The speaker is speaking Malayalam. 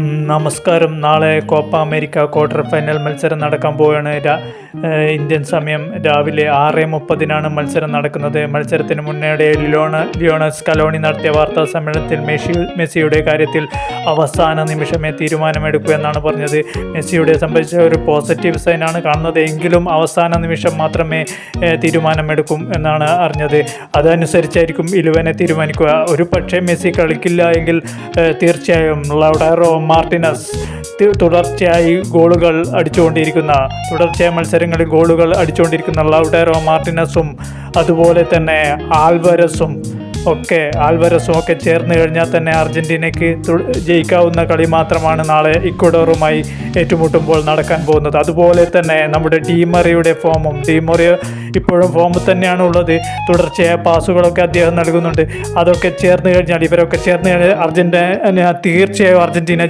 mm നമസ്കാരം. നാളെ കോപ്പ അമേരിക്ക ക്വാർട്ടർ ഫൈനൽ മത്സരം നടക്കാൻ പോവുകയാണ് ഇന്ത്യൻ സമയം രാവിലെ ആറ് മുപ്പതിനാണ് മത്സരം നടക്കുന്നത്. മത്സരത്തിന് മുന്നേടെ ലിയോണ ലിയോണസ് കലോണി നടത്തിയ വാർത്താ സമ്മേളനത്തിൽ മെസ്സി മെസ്സിയുടെ കാര്യത്തിൽ അവസാന നിമിഷമേ തീരുമാനമെടുക്കൂ എന്നാണ് പറഞ്ഞത്. മെസ്സിയുടെ സംബന്ധിച്ച ഒരു പോസിറ്റീവ് സൈനാണ് കാണുന്നത്. എങ്കിലും അവസാന നിമിഷം മാത്രമേ തീരുമാനമെടുക്കും എന്നാണ് അറിഞ്ഞത്. അതനുസരിച്ചായിരിക്കും ഇലുവനെ തീരുമാനിക്കുക. ഒരു പക്ഷേ മെസ്സി കളിക്കില്ല എങ്കിൽ തീർച്ചയായും ലൗഡാറോ മാർട്ടിനസ് തി- തുടർച്ചയായി ഗോളുകൾ അടിച്ചുകൊണ്ടിരിക്കുന്ന തുടർച്ചയായ മത്സരങ്ങളിൽ ഗോളുകൾ അടിച്ചുകൊണ്ടിരിക്കുന്ന ലൗഡേറോ മാർട്ടിനസും അതുപോലെ തന്നെ ആൽവരസും ഒക്കെ ആൽവരസും ഒക്കെ ചേർന്ന് കഴിഞ്ഞാൽ തന്നെ അർജന്റീനയ്ക്ക് ജയിക്കാവുന്ന കളി മാത്രമാണ് നാളെ ഇക്വഡോറുമായി ഏറ്റുമുട്ടുമ്പോൾ നടക്കാൻ പോകുന്നത്. അതുപോലെ തന്നെ നമ്മുടെ ഡീമറിയുടെ ഫോമും ഡീമറി ഇപ്പോഴും ഫോമിൽ തന്നെയാണ് ഉള്ളത്. തുടർച്ചയായ പാസുകളൊക്കെ അദ്ദേഹം നൽകുന്നുണ്ട്. അതൊക്കെ ചേർന്ന് കഴിഞ്ഞാൽ ഇവരൊക്കെ ചേർന്ന് കഴിഞ്ഞാൽ അർജന്റീന തീർച്ചയായും അർജന്റീന